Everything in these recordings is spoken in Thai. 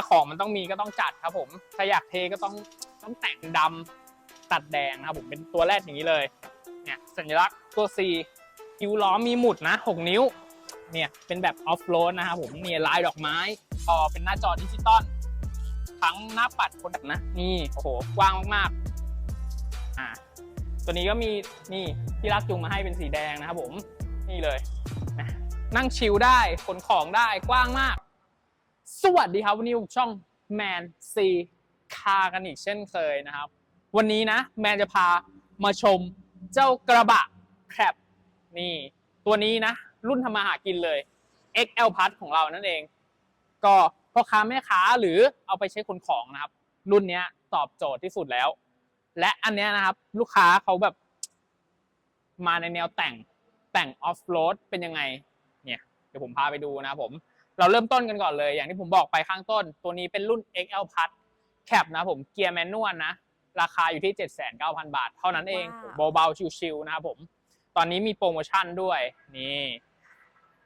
าของมันต้องมีก็ต้องจัดครับผมถ้าอยากเทก็ต้องต้องแต่งดำตัดแดงนะครับผมเป็นตัวแรกอย่างนี้เลยเนี่ยสัญลักษณ์ตัว C คิ้วล้อมีหมุดนะ 6 นิ้วเนี่ยเป็นแบบออฟโรดนะครับผมเนี่ยลายดอกไม้พอเป็นหน้าจอดิจิตอลทั้งหน้าปัดคนแบบนะ นี่โอ้โหกว้างมากๆอ่าตัวนี้ก็มีนี่ที่รักจุงมาให้เป็นสีแดงนะครับผมนี่เลยนั่งชิลได้ขนของได้กว้างมาก สวัสดีครับ วันนี้อยู่ช่องแมนซีคากันอีกเช่นเคยนะครับ วันนี้นะแมนจะพามาชมเจ้ากระบะแครบนี่ ตัวนี้นะ รุ่นทำมาหากินเลย XL Plus ของเรานั่นเอง ก็พ่อค้าแม่ค้าหรือเอาไปใช้ขนของนะครับ รุ่นนี้ตอบโจทย์ที่สุดแล้ว และอันนี้นะครับ ลูกค้าเขาแบบ มาในแนวแต่งแต่งออฟโรดเป็นยังไง เนี่ยเดี๋ยวผมพาไปดูนะผม เราเริ่มต้นกันก่อนเลย อย่างที่ผมบอกไปข้างต้น ตัวนี้เป็นรุ่น XL Plus แคปนะผมเกียร์แมนนวลนะ ราคาอยู่ที่ 79,000 บาท เท่านั้นเองว้าวเบาๆชิวๆนะครับผม ตอนนี้มีโปรโมชั่นด้วย นี่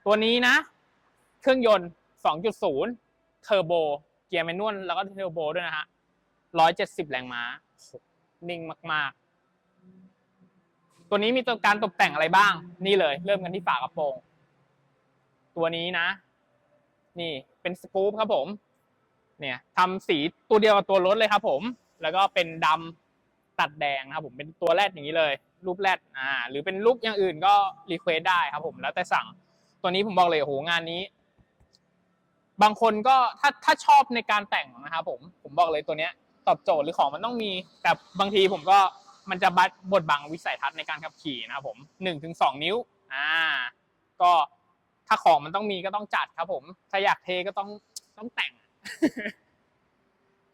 ตัวนี้นะ เครื่องยนต์ 2.0 เทอร์โบ เกียร์แมนนวลแล้วก็เทอร์โบด้วยนะฮะ 170 แรงม้าโอ้โหนิ่งมาก ๆ ตัวนี้มีตัวการตกแต่งอะไรบ้าง นี่เลย เริ่มกันที่ฝากระโปรง ตัวนี้นะ นี่เป็นสกู๊ปครับผม เนี่ยทำสีตัวเดียวกับตัวรถเลยครับผม แล้วก็เป็นดำตัดแดงครับผมเป็นตัวแรดอย่างนี้เลย รูปแรดอ่า หรือเป็นรูปอย่างอื่นก็รีเควสได้ครับผม แล้วแต่สั่งตัวนี้ผมบอกเลยโอ้โหงานนี้ บางคนก็ถ้าถ้าชอบในการแต่งนะครับผมผมบอกเลยตัวเนี้ยตอบโจทย์หรือของมันต้องมี แต่บางทีผมก็มันจะบัดบดบังวิสัยทัศน์ในการขับขี่นะครับผมหนึ่งถึงสองนิ้ว อ่า ก็ ถ้าของมันต้องมีก็ต้องจัดครับผม ถ้าอยากเทก็ต้องต้องแต่ง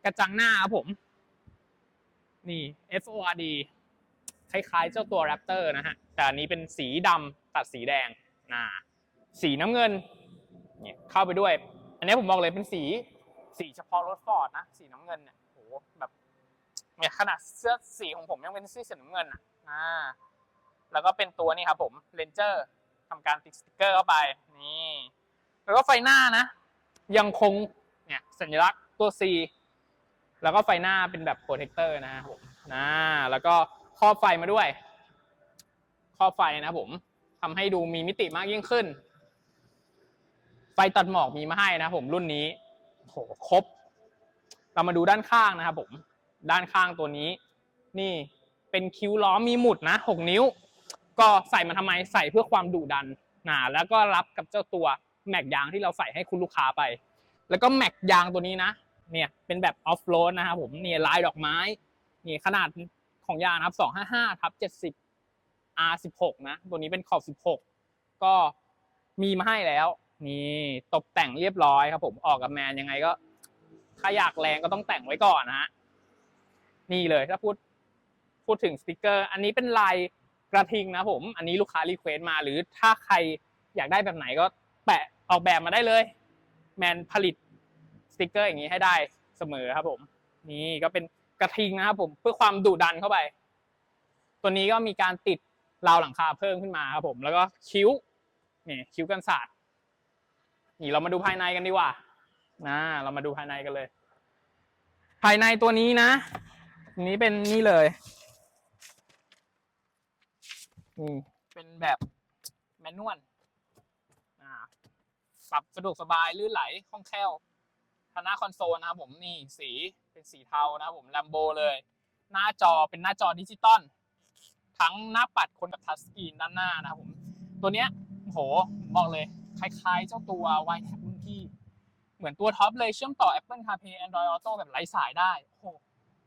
กระจังหน้าครับผม นี่ FORD คล้ายๆ เจ้าตัว Raptor นะฮะ แต่อันนี้เป็นสีดำตัดสีแดงน่าสีน้ำเงินเนี่ยเข้าไปด้วย อันนี้ผมบอกเลยเป็นสี สีเฉพาะรถฟอร์ดนะ สีน้ำเงินเนี่ยโหแบบเนี่ยขนาดเสื้อสีของผมยังเป็นสีสีน้ำเงินอะอ่าแล้วก็เป็นตัวนี้ครับผมเรนเจอร์ ทำการติดสติกเกอร์เข้าไปนี่แล้วก็ไฟหน้านะ ยังคงเนี่ยสัญลักษณ์ตัว C แล้วก็ไฟหน้าเป็นแบบโปรเทคเตอร์นะครับผมนะแล้วก็ครอบไฟมาด้วยครอบไฟนะผมทำให้ดูมีมิติมากยิ่งขึ้น ไฟตัดหมอกมีมาให้นะผมรุ่นนี้โหครบ เรามาดูด้านข้างนะครับผม ด้านข้างตัวนี้ นี่เป็นคิ้วล้อมีหมุดนะหกนิ้ว ก็ใส่มาทำไมใส่เพื่อความดุดันนะแล้วก็รับกับเจ้าตัวแม็กยางที่เราใส่ให้คุณลูกค้าไป แล้วก็แม็กยางตัวนี้นะเนี่ยเป็นแบบออฟโรดนะครับผมเนี่ยลายดอกไม้นี่ขนาดของยางนะครับ255ทับ70 R16 นะตัวนี้เป็นขอบ 16 ก็มีมาให้แล้วนี่ตกแต่งเรียบร้อยครับผมออกกับแมนยังไงก็ ถ้าอยากแรงก็ต้องแต่งไว้ก่อนนะฮะนี่เลยถ้าพูดพูดถึงสติกเกอร์ อันนี้เป็นลาย กระทิงนะผม อันนี้ลูกค้ารีเควสต์มา หรือถ้าใครอยากได้แบบไหนก็แปะออกแบบมาได้เลย แมนผลิตสติกเกอร์อย่างนี้ให้ได้เสมอครับผม นี่ก็เป็นกระทิงนะครับผมเพื่อความดุดันเข้าไป ตัวนี้ก็มีการติดราวหลังคาเพิ่มขึ้นมาครับผม แล้วก็คิ้วนี่คิ้วกันศาสตร์นี่เรามาดูภายในกันดีกว่านะเรามาดูภายในกันเลย ภายในตัวนี้นะนนี้เป็นนี่เลย นี่เป็นแบบแมนนวลอ่าปรับสะดวกสบายลื่นไหลคล่องแคล่วทางหน้าคอนโซลนะครับผมนี่สีเป็นสีเทานะครับผมแลมโบเลย หน้าจอเป็นหน้าจอดิจิตอลทั้งหน้าปัดคนกับทัชสกรีนด้านหน้านะครับผม ตัวเนี้ยโหบอกเลย คล้ายๆ เจ้าตัว y t a b รุ่นพี่ เหมือนตัวท็อปเลยเชื่อมต่อ Apple CarPlay Android Auto แบบไร้สายได้โอ้โห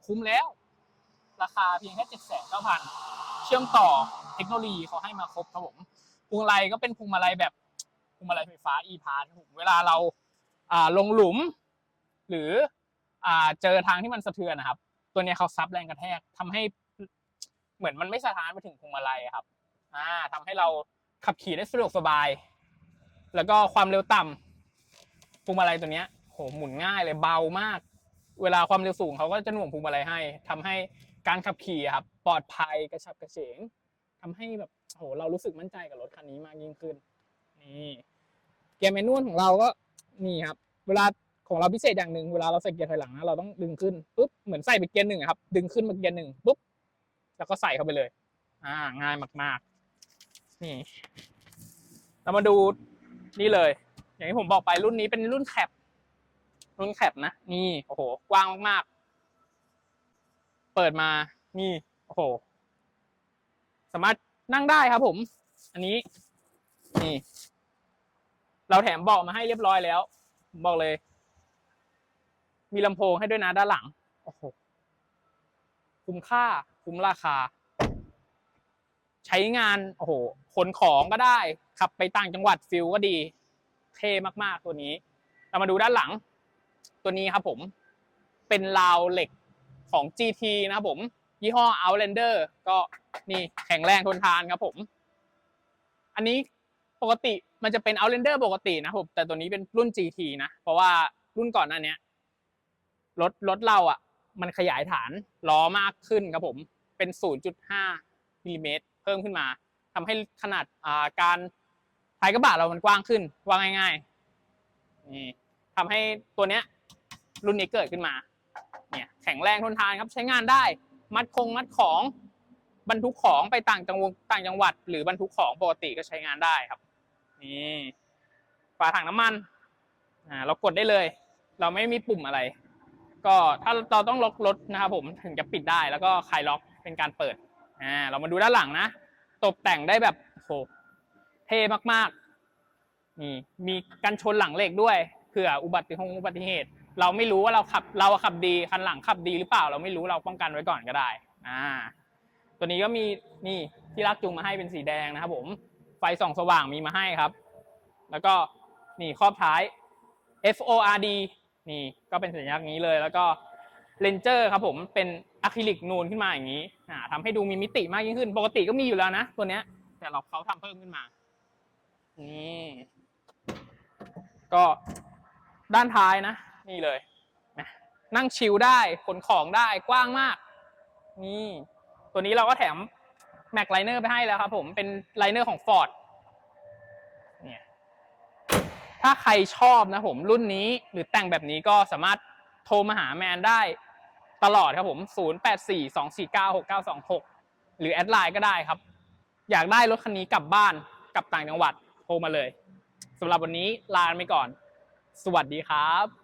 คุ้มแล้ว ราคาเพียงแค่79,000 เชื่อมต่อ เทคโนโลยีเขาให้มาครบครับผมพวงมาลัยก็เป็นพวงมาลัยแบบพวงมาลัยไฟฟ้า e-pass ครับผมเวลาเราอ่าลงหลุม หรืออ่าเจอทางที่มันสะเทือนนะครับ ตัวเนี้ยเขาซับแรงกระแทกทำให้เหมือนมันไม่สะท้านไปถึงพวงมาลัยครับอ่าทำให้เราขับขี่ได้สะดวกสบาย แล้วก็ความเร็วต่ำพวงมาลัยตัวเนี้ยโหหมุนง่ายเลยเบามาก เวลาความเร็วสูงเขาก็จะหน่วงพวงมาลัยให้ทำให้การขับขี่ครับ ปลอดภัยกระฉับกระเฉง ทำให้แบบโหเรารู้สึกมั่นใจกับรถคันนี้มากยิ่งขึ้น นี่เกียร์แมนนวลของเราก็นี่ครับ เวลาของเราพิเศษอย่างหนึ่งเวลาเราใส่เกียร์ถอยหลังนะเราต้องดึงขึ้นปุ๊บเหมือนใส่ไปเกียร์หนึ่งครับ ดึงขึ้นมาเกียร์หนึ่งปุ๊บแล้วก็ใส่เข้าไปเลย อ่า ง่ายมาก ๆ นี่ เรามาดูนี่เลย อย่างที่ผมบอกไปรุ่นนี้เป็นรุ่นแคปรุ่นแคปนะนี่โอ้โห กว้างมากๆเปิดมานี่โอ้โห สามารถนั่งได้ครับผม อันนี้ นี่ เราแถมเบาะมาให้เรียบร้อยแล้ว บอกเลย มีลำโพงให้ด้วยนะด้านหลัง โอ้โห คุ้มค่า คุ้มราคา ใช้งาน โอ้โห ขนของก็ได้ ขับไปต่างจังหวัดฟิลก็ดี เท่มากๆตัวนี้ เรามาดูด้านหลัง ตัวนี้ครับผม เป็นราวเหล็กของ GT นะครับผม ยี่ห้อ Outlander ก็นี่แข็งแรงทนทานครับผม อันนี้ปกติมันจะเป็น Outlander ปกตินะครับผมแต่ตัวนี้เป็นรุ่น GT นะ เพราะว่ารุ่นก่อนหน้านี้รถรถเราอะ มันขยายฐานล้อมากขึ้นครับผม เป็น 0.5มิลลิเมตรเพิ่มขึ้นมาทำให้ขนาดาการท้ายกระบะเรามันกว้างขึ้นว่าง่ายๆนี่ทำให้ตัวเนี้ยรุ่นนี้เกิดขึ้นมา เนี่ยแข็งแรงทนทานครับใช้งานได้ มัดคงมัดของบรรทุกของไปต่างจังหวัดต่างจังหวัด หรือบรรทุกของปกติก็ใช้งานได้ครับ นี่ฝาถังน้ำมันอ่าเรากดได้เลย เราไม่มีปุ่มอะไร ก็ถ้าเราต้องล็อกรถนะครับผมถึงจะปิดได้แล้วก็คลายล็อกเป็นการเปิดอ่าเรามาดูด้านหลังนะ ตกแต่งได้แบบโหเท่มากๆนี่มีกันชนหลังเหล็กด้วยเผื่ออุบัติเหตุ เราไม่รู้ว่าเราขับเราขับดีคันหลังขับดีหรือเปล่า เราไม่รู้เราป้องกันไว้ก่อนก็ได้อ่าตัวนี้ก็มีนี่ที่รักจูงมาให้เป็นสีแดงนะครับผมไฟส่องสว่างมีมาให้ครับ แล้วก็นี่ครอบท้าย F O R D นี่ก็เป็นสัญลักษณ์นี้เลย แล้วก็เลนเจอร์ครับผมเป็นอะคริลิกนูนขึ้นมาอย่างนี้อ่าทำให้ดูมีมิติมากยิ่งขึ้น ปกติก็มีอยู่แล้วนะ ตัวเนี้ย แต่เราเขาทำเพิ่มขึ้นมานี่ก็ด้านท้ายนะ นี่เลยนะนั่งชิลได้ขนของได้กว้างมาก นี่ ตัวนี้เราก็แถมแม็กไลเนอร์ไปให้แล้วครับผมเป็นไลเนอร์ของ Ford เนี่ยถ้าใครชอบนะผมรุ่นนี้หรือแต่งแบบนี้ก็สามารถโทรมาหาแมนได้ตลอดครับผม 0842496926 หรือแอดไลน์ก็ได้ครับ อยากได้รถคันนี้กลับบ้านกลับต่างจังหวัดโทรมาเลยสำหรับวันนี้ลาไปก่อน สวัสดีครับ